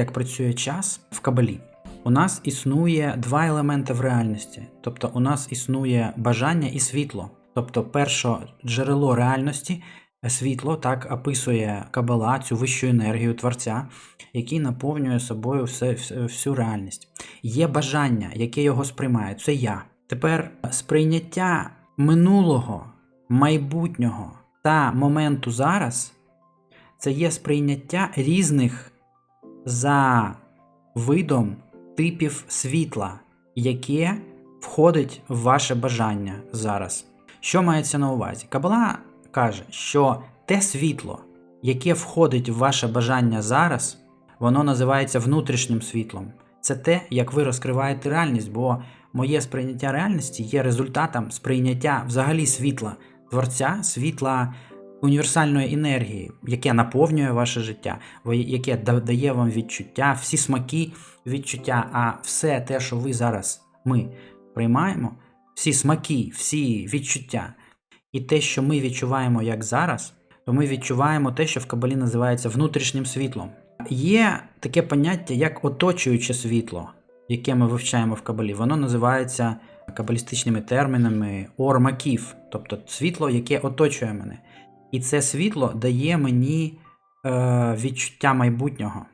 як працює час в кабалі. У нас існує два елементи в реальності. Тобто, у нас існує бажання і світло. Тобто, перше джерело реальності, світло, так описує кабала, цю вищу енергію творця, який наповнює собою все, всю реальність. Є бажання, яке його сприймає, це я. Тепер сприйняття минулого, майбутнього та моменту зараз це є сприйняття різних за видом типів світла, яке входить в ваше бажання зараз. Що мається на увазі? Кабала каже, що те світло, яке входить в ваше бажання зараз, воно називається внутрішнім світлом. Це те, як ви розкриваєте реальність, бо моє сприйняття реальності є результатом сприйняття взагалі світла творця, світла універсальної енергії, яке наповнює ваше життя, яке дає вам відчуття, всі смаки відчуття, а все те, що ви зараз ми приймаємо, всі смаки, всі відчуття, і те, що ми відчуваємо як зараз, то ми відчуваємо те, що в Кабалі називається внутрішнім світлом. Є таке поняття, як оточуюче світло, яке ми вивчаємо в Кабалі. Воно називається кабалістичними термінами ормаків, тобто світло, яке оточує мене. І це світло дає мені е, відчуття майбутнього.